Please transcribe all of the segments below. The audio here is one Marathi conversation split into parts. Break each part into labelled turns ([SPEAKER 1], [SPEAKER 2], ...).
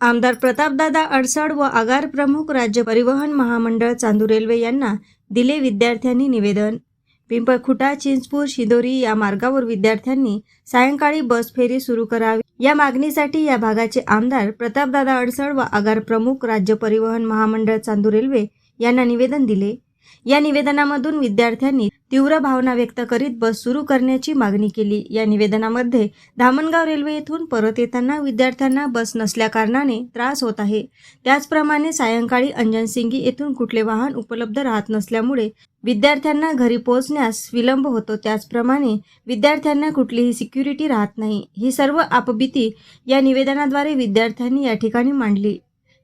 [SPEAKER 1] आमदार प्रतापदादा अडसड व आगार प्रमुख राज्य परिवहन महामंडळ चांदू रेल्वे यांना दिले विद्यार्थ्यांनी निवेदन. पिंपळखुटा चिंचपूर शिदोरी या मार्गावर विद्यार्थ्यांनी सायंकाळी बस फेरी सुरू करावी. या मागणीसाठी या भागाचे आमदार प्रतापदादा अडसड व आगार प्रमुख राज्य परिवहन महामंडळ चांदू रेल्वे यांना निवेदन दिले. या निवेदनामधून विद्यार्थ्यांनी तीव्र भावना व्यक्त करीत बस सुरू करण्याची मागणी केली. या निवेदनामध्ये धामणगाव रेल्वे येथून परत येताना विद्यार्थ्यांना बस नसल्याकारणाने त्रास होत आहे. त्याचप्रमाणे सायंकाळी अंजनसिंगी येथून कुठले वाहन उपलब्ध राहत नसल्यामुळे विद्यार्थ्यांना घरी पोहोचण्यास विलंब होतो. त्याचप्रमाणे विद्यार्थ्यांना कुठलीही सिक्युरिटी राहत नाही. ही सर्व आपबिती या निवेदनाद्वारे विद्यार्थ्यांनी या ठिकाणी मांडली.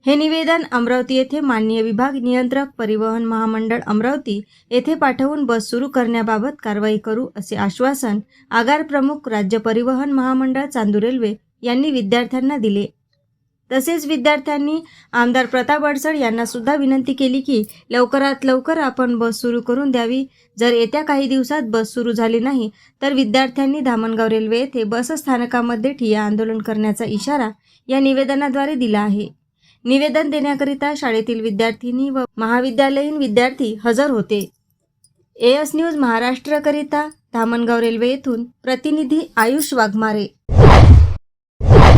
[SPEAKER 1] हे निवेदन अमरावती येथे माननीय विभाग नियंत्रक परिवहन महामंडळ अमरावती येथे पाठवून बस सुरू करण्याबाबत कारवाई करू असे आश्वासन आगार प्रमुख राज्य परिवहन महामंडळ चांदू रेल्वे यांनी विद्यार्थ्यांना दिले. तसेच विद्यार्थ्यांनी आमदार प्रताप अडसड यांना सुद्धा विनंती केली की लवकरात लवकर आपण बस सुरू करून द्यावी. जर येत्या काही दिवसात बस सुरू झाली नाही तर विद्यार्थ्यांनी धामणगाव रेल्वे येथे बस स्थानकामध्ये ठिय्या आंदोलन करण्याचा इशारा या निवेदनाद्वारे दिला आहे. निवेदन देण्याकरिता शाळेतील विद्यार्थिनी व महाविद्यालयीन विद्यार्थी हजर होते. एएस न्यूज महाराष्ट्रकरिता धामणगाव रेल्वे येथून प्रतिनिधी आयुष वाघमारे.